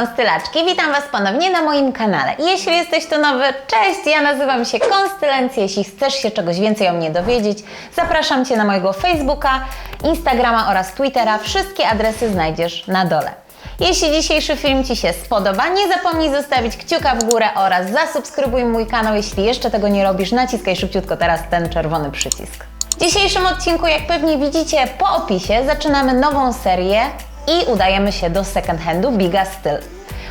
konstylaczki, witam Was ponownie na moim kanale. Jeśli jesteś tu nowy, cześć, ja nazywam się Konstylencja. Jeśli chcesz się czegoś więcej o mnie dowiedzieć, zapraszam Cię na mojego Facebooka, Instagrama oraz Twittera. Wszystkie adresy znajdziesz na dole. Jeśli dzisiejszy film Ci się spodoba, nie zapomnij zostawić kciuka w górę oraz zasubskrybuj mój kanał. Jeśli jeszcze tego nie robisz, naciskaj szybciutko teraz ten czerwony przycisk. W dzisiejszym odcinku, jak pewnie widzicie po opisie, zaczynamy nową serię i udajemy się do second handu Biga Styl.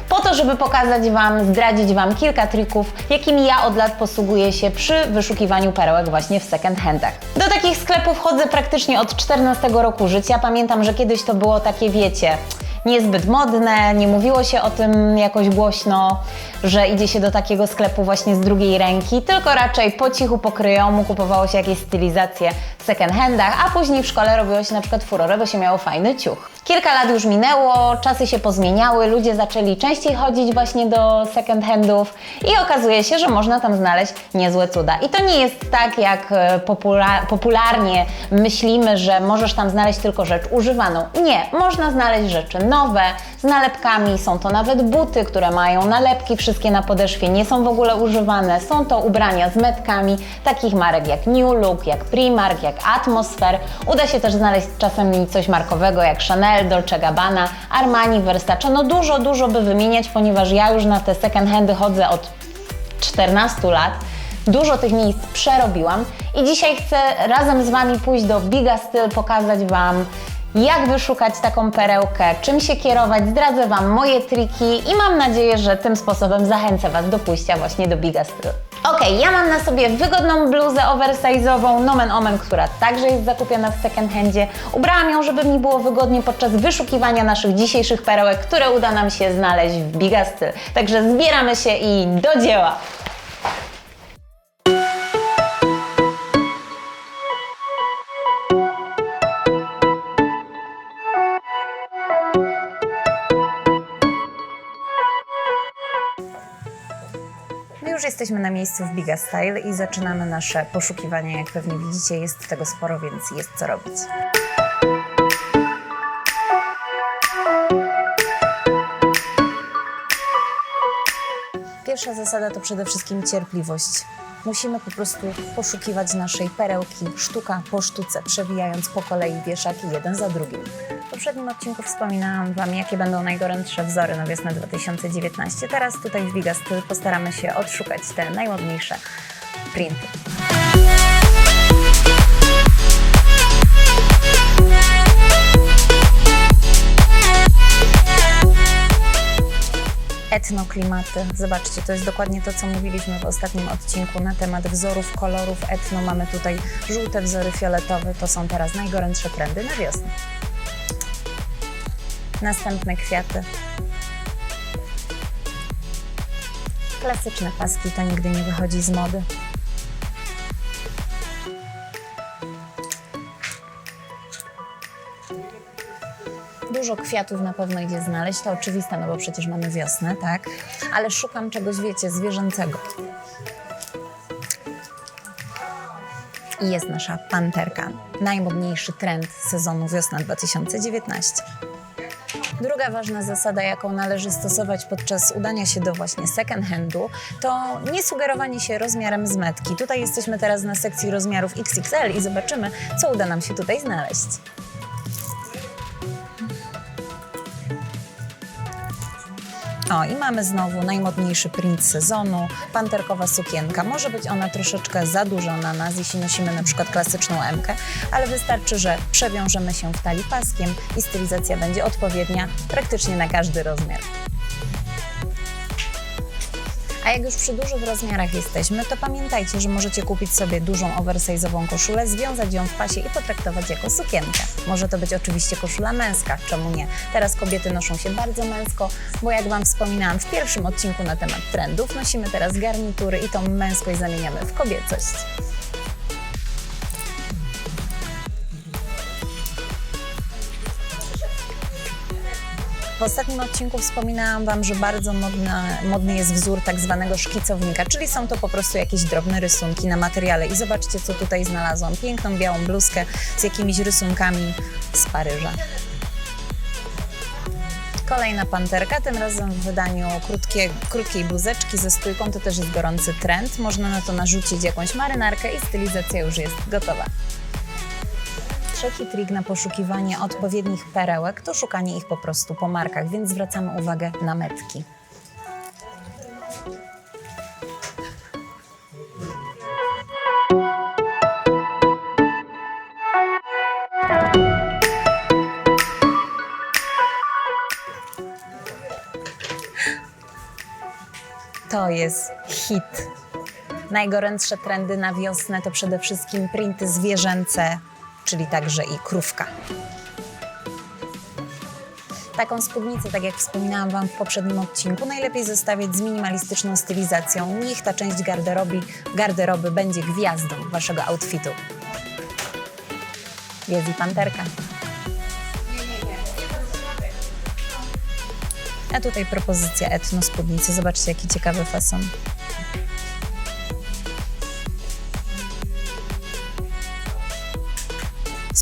Po to, żeby pokazać Wam, zdradzić Wam kilka trików, jakimi ja od lat posługuję się przy wyszukiwaniu perełek właśnie w second handach. Do takich sklepów chodzę praktycznie od 14 roku życia. Pamiętam, że kiedyś to było takie, wiecie, niezbyt modne, nie mówiło się o tym jakoś głośno, że idzie się do takiego sklepu właśnie z drugiej ręki, tylko raczej po cichu, po kryjomu kupowało się jakieś stylizacje w second handach, a później w szkole robiło się na przykład furorę, bo się miało fajny ciuch. Kilka lat już minęło, czasy się pozmieniały, ludzie zaczęli częściej chodzić właśnie do second handów i okazuje się, że można tam znaleźć niezłe cuda. I to nie jest tak, jak e, popula- popularnie myślimy, że możesz tam znaleźć tylko rzecz używaną. Nie, można znaleźć rzeczy nowe, z nalepkami, są to nawet buty, które mają nalepki wszystkie na podeszwie, nie są w ogóle używane, są to ubrania z metkami, takich marek jak New Look, jak Primark, jak Atmosphere. Uda się też znaleźć czasami coś markowego jak Chanel, Dolce Gabbana, Armani, Versace, no dużo, dużo by wymieniać, ponieważ ja już na te second handy chodzę od 14 lat. Dużo tych miejsc przerobiłam. I dzisiaj chcę razem z Wami pójść do Biga Styl, pokazać Wam jak wyszukać taką perełkę, czym się kierować, zdradzę Wam moje triki i mam nadzieję, że tym sposobem zachęcę Was do pójścia właśnie do Biga Styl. Ok, ja mam na sobie wygodną bluzę oversize'ową, nomen omen, która także jest zakupiona w second handzie. Ubrałam ją, żeby mi było wygodnie podczas wyszukiwania naszych dzisiejszych perełek, które uda nam się znaleźć w Biga Styl. Także zbieramy się i do dzieła! Jesteśmy na miejscu w Biga Style i zaczynamy nasze poszukiwania. Jak pewnie widzicie, jest tego sporo, więc jest co robić. Pierwsza zasada to przede wszystkim cierpliwość. Musimy po prostu poszukiwać naszej perełki sztuka po sztuce, przewijając po kolei wieszaki jeden za drugim. W poprzednim odcinku wspominałam Wam, jakie będą najgorętsze wzory na wiosnę 2019. Teraz tutaj w Biga Styl postaramy się odszukać te najładniejsze printy. etnoklimaty. Zobaczcie, to jest dokładnie to, co mówiliśmy w ostatnim odcinku na temat wzorów, kolorów etno. Mamy tutaj żółte wzory fioletowe, to są teraz najgorętsze trendy na wiosnę. Następne kwiaty. Klasyczne paski, to nigdy nie wychodzi z mody. Dużo kwiatów na pewno idzie znaleźć, to oczywiste, no bo przecież mamy wiosnę, tak? Ale szukam czegoś, wiecie, zwierzęcego. I jest nasza panterka. Najmodniejszy trend sezonu wiosna 2019. Druga ważna zasada, jaką należy stosować podczas udania się do właśnie second handu, to nie sugerowanie się rozmiarem z metki. Tutaj jesteśmy teraz na sekcji rozmiarów XXL i zobaczymy, co uda nam się tutaj znaleźć. O, i mamy znowu najmodniejszy print sezonu, panterkowa sukienka. Może być ona troszeczkę za duża na nas, jeśli nosimy na przykład klasyczną emkę, ale wystarczy, że przewiążemy się w talii paskiem i stylizacja będzie odpowiednia praktycznie na każdy rozmiar. A jak już przy dużych rozmiarach jesteśmy, to pamiętajcie, że możecie kupić sobie dużą oversize'ową koszulę, związać ją w pasie i potraktować jako sukienkę. Może to być oczywiście koszula męska, czemu nie? Teraz kobiety noszą się bardzo męsko, bo jak Wam wspominałam w pierwszym odcinku na temat trendów, nosimy teraz garnitury i tą męskość zamieniamy w kobiecość. W ostatnim odcinku wspominałam Wam, że bardzo modna, modny jest wzór tak zwanego szkicownika, czyli są to po prostu jakieś drobne rysunki na materiale. I zobaczcie, co tutaj znalazłam. Piękną białą bluzkę z jakimiś rysunkami z Paryża. Kolejna panterka, tym razem w wydaniu krótkie, krótkiej bluzeczki ze stójką. To też jest gorący trend. Można na to narzucić jakąś marynarkę i stylizacja już jest gotowa. Trzeci trik na poszukiwanie odpowiednich perełek to szukanie ich po prostu po markach, więc zwracamy uwagę na metki. To jest hit. Najgorętsze trendy na wiosnę to przede wszystkim printy zwierzęce, czyli także i krówka. Taką spódnicę, tak jak wspominałam Wam w poprzednim odcinku, najlepiej zostawiać z minimalistyczną stylizacją. Niech ta część garderoby, garderoby będzie gwiazdą Waszego outfitu. Jest panterka. A tutaj propozycja etno spódnicy. Zobaczcie, jaki ciekawy fason.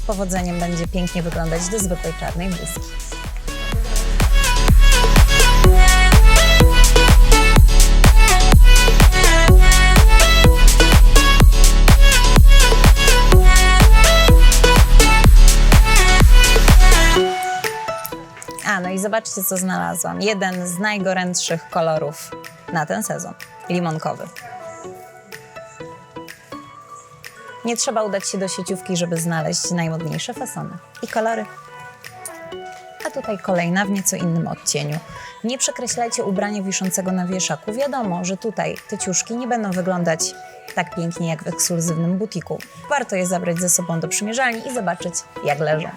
Powodzeniem będzie pięknie wyglądać do zwykłej czarnej bluzki. A, no i zobaczcie, co znalazłam. Jeden z najgorętszych kolorów na ten sezon. Limonkowy. Nie trzeba udać się do sieciówki, żeby znaleźć najmodniejsze fasony i kolory. A tutaj kolejna w nieco innym odcieniu. Nie przekreślajcie ubrania wiszącego na wieszaku. Wiadomo, że tutaj te ciuszki nie będą wyglądać tak pięknie jak w ekskluzywnym butiku. Warto je zabrać ze sobą do przymierzalni i zobaczyć, jak leżą.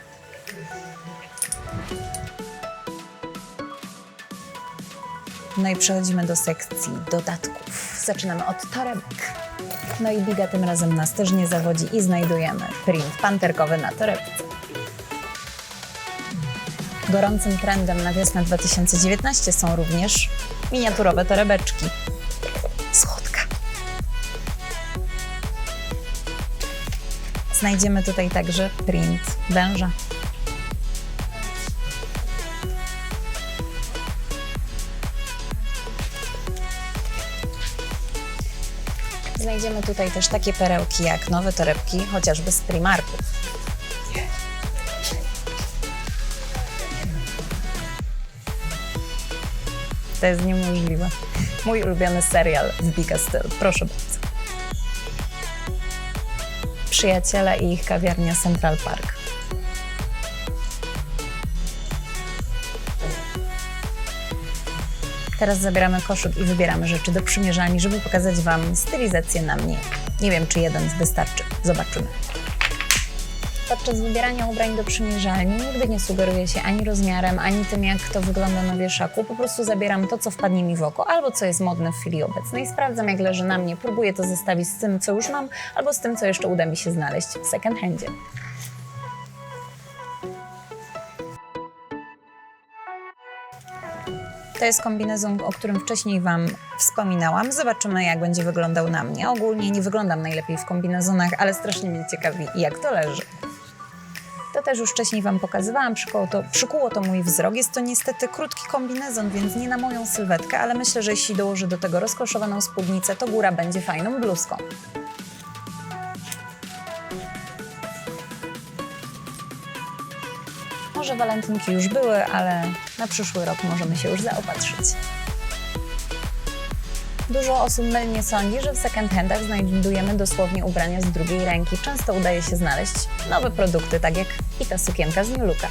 No i przechodzimy do sekcji dodatków. Zaczynamy od torebek. No i Biga tym razem nas też nie zawodzi i znajdujemy print panterkowy na torebce. Gorącym trendem na wiosnę 2019 są również miniaturowe torebeczki. Schodka. Znajdziemy tutaj także print węża. Znajdziemy tutaj też takie perełki jak nowe torebki, chociażby z Primarku. To jest niemożliwe. Mój ulubiony serial z Bika Styl. Proszę bardzo. Przyjaciele i ich kawiarnia Central Park. Teraz zabieramy koszyk i wybieramy rzeczy do przymierzalni, żeby pokazać Wam stylizację na mnie. Nie wiem, czy jeden wystarczy. Zobaczymy. Podczas wybierania ubrań do przymierzalni nigdy nie sugeruję się ani rozmiarem, ani tym, jak to wygląda na wieszaku. Po prostu zabieram to, co wpadnie mi w oko, albo co jest modne w chwili obecnej. Sprawdzam, jak leży na mnie, próbuję to zestawić z tym, co już mam, albo z tym, co jeszcze uda mi się znaleźć w second handzie. To jest kombinezon, o którym wcześniej Wam wspominałam. Zobaczymy, jak będzie wyglądał na mnie. Ogólnie nie wyglądam najlepiej w kombinezonach, ale strasznie mnie ciekawi, jak to leży. To też już wcześniej Wam pokazywałam, przykuło to, przykuło to mój wzrok. Jest to niestety krótki kombinezon, więc nie na moją sylwetkę, ale myślę, że jeśli dołożę do tego rozkoszowaną spódnicę, to góra będzie fajną bluzką. Może walentynki już były, ale na przyszły rok możemy się już zaopatrzyć. Dużo osób mylnie sądzi, że w second handach znajdujemy dosłownie ubrania z drugiej ręki. Często udaje się znaleźć nowe produkty, tak jak i ta sukienka z New Looka.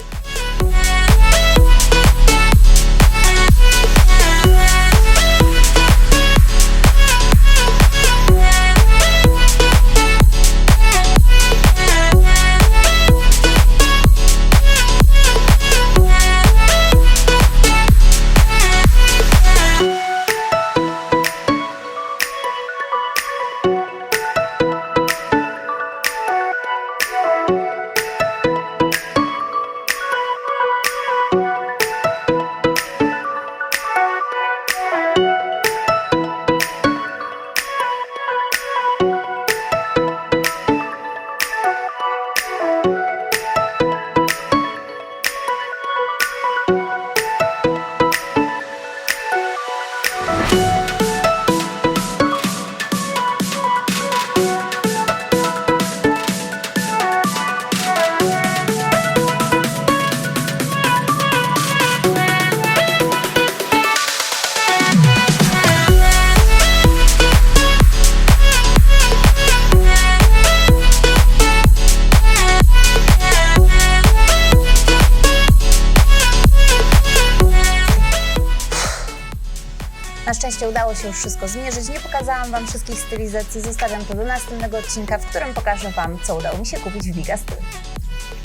Szczęście udało się już wszystko zmierzyć. Nie pokazałam Wam wszystkich stylizacji, zostawiam to do następnego odcinka, w którym pokażę Wam, co udało mi się kupić w Biga Styl.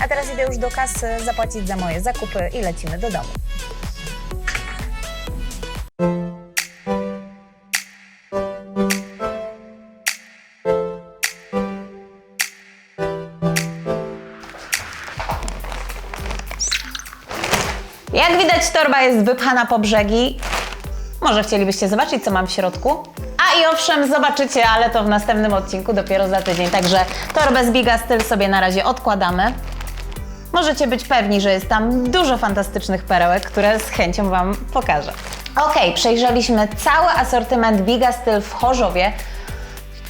A teraz idę już do kasy zapłacić za moje zakupy i lecimy do domu. Jak widać, torba jest wypchana po brzegi. Może chcielibyście zobaczyć, co mam w środku? A i owszem, zobaczycie, ale to w następnym odcinku, dopiero za tydzień. Także torbę z Biga Styl sobie na razie odkładamy. Możecie być pewni, że jest tam dużo fantastycznych perełek, które z chęcią Wam pokażę. Ok, przejrzeliśmy cały asortyment Biga Styl w Chorzowie.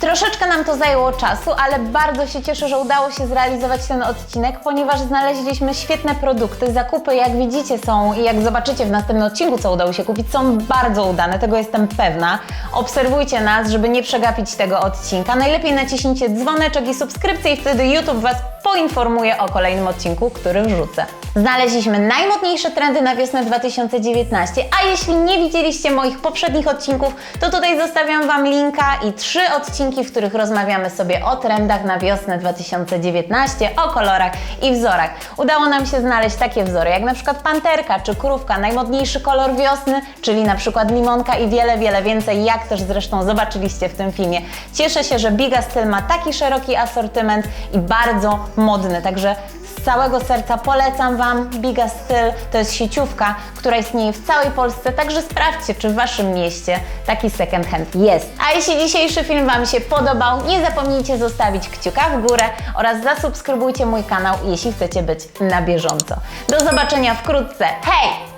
Troszeczkę nam to zajęło czasu, ale bardzo się cieszę, że udało się zrealizować ten odcinek, ponieważ znaleźliśmy świetne produkty. Zakupy, jak widzicie, są i jak zobaczycie w następnym odcinku, co udało się kupić, są bardzo udane, tego jestem pewna. Obserwujcie nas, żeby nie przegapić tego odcinka. Najlepiej naciśnijcie dzwoneczek i subskrypcję i wtedy YouTube Was poinformuje o kolejnym odcinku, który wrzucę. Znaleźliśmy najmodniejsze trendy na wiosnę 2019, a jeśli nie widzieliście moich poprzednich odcinków, to tutaj zostawiam Wam linka i trzy odcinki, w których rozmawiamy sobie o trendach na wiosnę 2019, o kolorach i wzorach. Udało nam się znaleźć takie wzory, jak na przykład panterka czy krówka, najmodniejszy kolor wiosny, czyli na przykład limonka i wiele, wiele więcej, jak też zresztą zobaczyliście w tym filmie. Cieszę się, że Biga Styl ma taki szeroki asortyment i bardzo modny, także z całego serca polecam Wam Biga Styl. To jest sieciówka, która istnieje w całej Polsce, także sprawdźcie, czy w Waszym mieście taki second hand jest. A jeśli dzisiejszy film Wam się podobał, nie zapomnijcie zostawić kciuka w górę oraz zasubskrybujcie mój kanał, jeśli chcecie być na bieżąco. Do zobaczenia wkrótce. Hej!